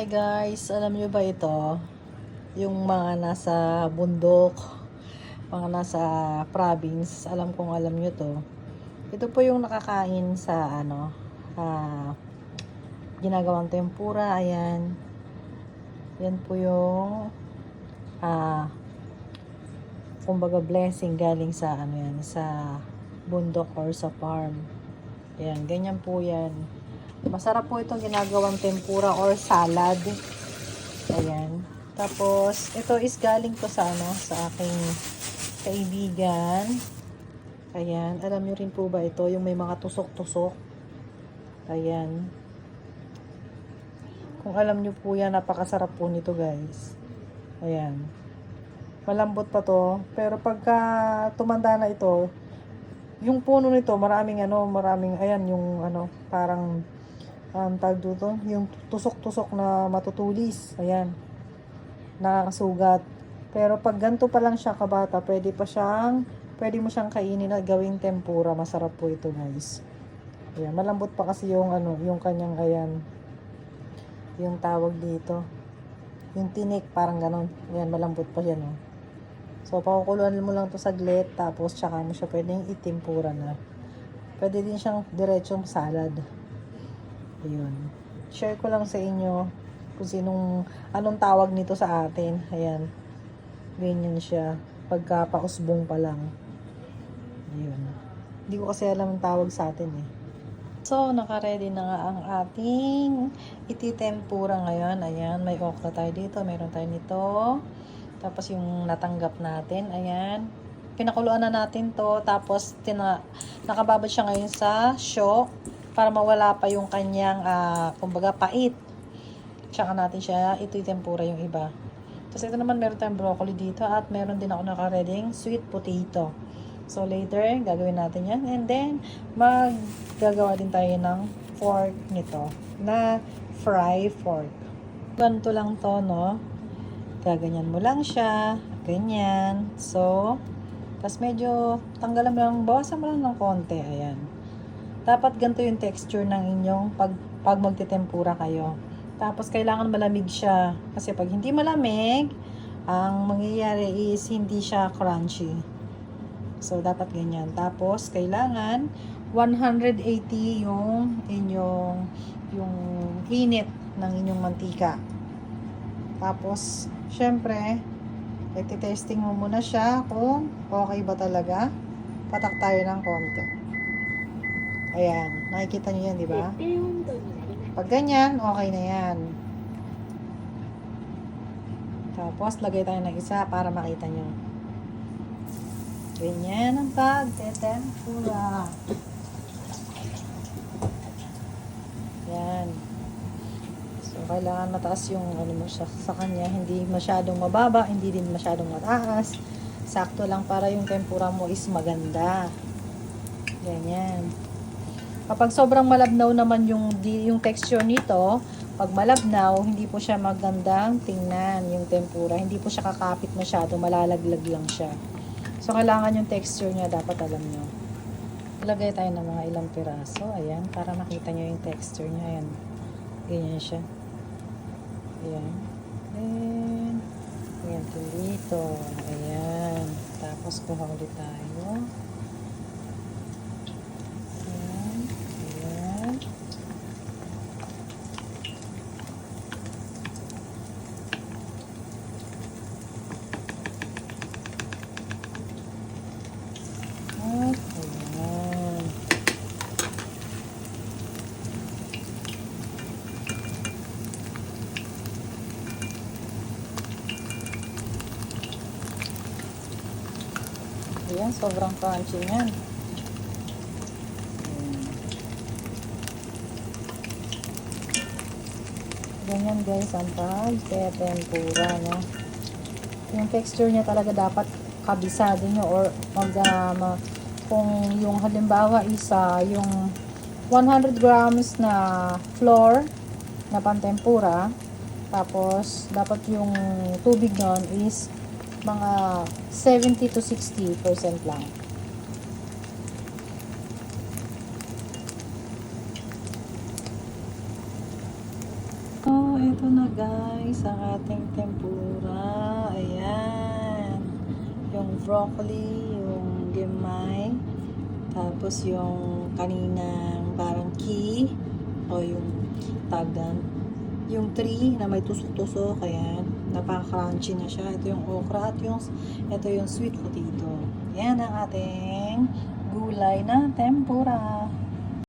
Hi guys, alam nyo ba ito? Yung mga nasa bundok, mga nasa province, alam kong alam nyo to. Ito po yung nakakain sa ano, ah, ginagawang tempura, ayan. Yan po yung ah, kumbaga blessing galing sa ano yan, sa bundok or sa farm. Ayan, ganyan po yan. Masarap po itong ginagawang tempura or salad. Ayan. Tapos, ito is galing to sa ano, sa aking kaibigan. Ayan. Alam nyo rin po ba ito, yung may mga tusok-tusok. Ayan. Kung alam nyo po yan, napakasarap po nito guys. Ayan. Malambot pa to. Pero pagka tumanda na ito, yung puno nito, maraming ano, maraming, ayan, yung ano, parang, um, tawag dito, yung tusok-tusok na matutulis. Ayan. Nakakasugat. Pero pag ganito pa lang siya kabata, pwede pa siyang, pwede mo siyang kainin at gawing tempura. Masarap po ito, guys. Ayan. Malambot pa kasi yung ano, yung kanyang, ayan, yung tawag dito. Yung tinik, parang ganon. Ayan, malambot pa siya, no? So, pakukuluan mo lang to saglit, tapos tsaka mo siya pwedeng itimpura na. Pwede din siyang diretsong salad. Ayun. Share ko lang sa inyo kung sinong, anong tawag nito sa atin. Ayan. Ganyan siya. Pagka pausbong pa lang. Ayun. Hindi ko kasi alam ang tawag sa atin eh. So, naka-ready na nga ang ating ititempura ngayon. Ayan, may okra tayo dito. Meron tayo nito. Tapos yung natanggap natin, ayan. Pinakuluan na natin to. Tapos tina, nakababad siya ngayon sa show para mawala pa yung kanyang, ah, kumbaga, pait. Tsaka natin siya, ito yung tempura yung iba. Tapos ito naman, meron tayong broccoli dito at meron din ako nakareding sweet potato. So later, gagawin natin yan. And then, maggagawa din tayo ng fork nito na fry fork. Ganito lang to, no? gaganyan mo lang siya, ganyan. So, tas medyo tanggalan mo lang, bawasan mo lang ng konti, ayan. Dapat ganito yung texture ng inyong pag, pag magtitempura kayo. Tapos, kailangan malamig siya. Kasi pag hindi malamig, ang mangyayari is hindi siya crunchy. So, dapat ganyan. Tapos, kailangan 180 yung inyong yung init ng inyong mantika. Tapos, syempre, iti-testing mo muna siya kung okay ba talaga. Patak tayo ng konti. Ayan, nakikita niyo yan, di ba? Pag ganyan, okay na yan. Tapos, lagay tayo ng isa para makita nyo. Ganyan ang pagtetempura. Yan. So, kailangan mataas yung ano mo siya sa kanya. Hindi masyadong mababa, hindi din masyadong mataas. Sakto lang para yung tempura mo is maganda. Ganyan. Kapag sobrang malabnaw naman yung, yung texture nito, pag malabnaw, hindi po siya magandang tingnan yung tempura. Hindi po siya kakapit masyado, malalaglag lang siya. So, kailangan yung texture niya, dapat alam nyo. Lagay tayo ng mga ilang piraso. Ayan, para makita nyo yung texture niya. Ayan. Ganyan siya. Ayan. Then, ayan dito. Ayan. Tapos, kuha ulit tayo. Ayan. Ayan. At, ayan. Ayan, sobrang crunchy niyan. Ganyan guys ang pag-tempura, no? Yung texture niya talaga dapat kabisado nyo or mag, ma- kung yung halimbawa isa yung 100 grams na flour na pantempura tapos dapat yung tubig nun is mga 70 to 60 percent lang Oh, Ito na guys, ang ating tempura. Ayan. Yung broccoli, yung gemay. Tapos yung kaninang parang key. O yung tagdan. Yung tree na may tusok-tusok. Ayan. Napaka-crunchy na siya. Ito yung okra at yung, ito yung sweet potato. Yan ang ating gulay na tempura.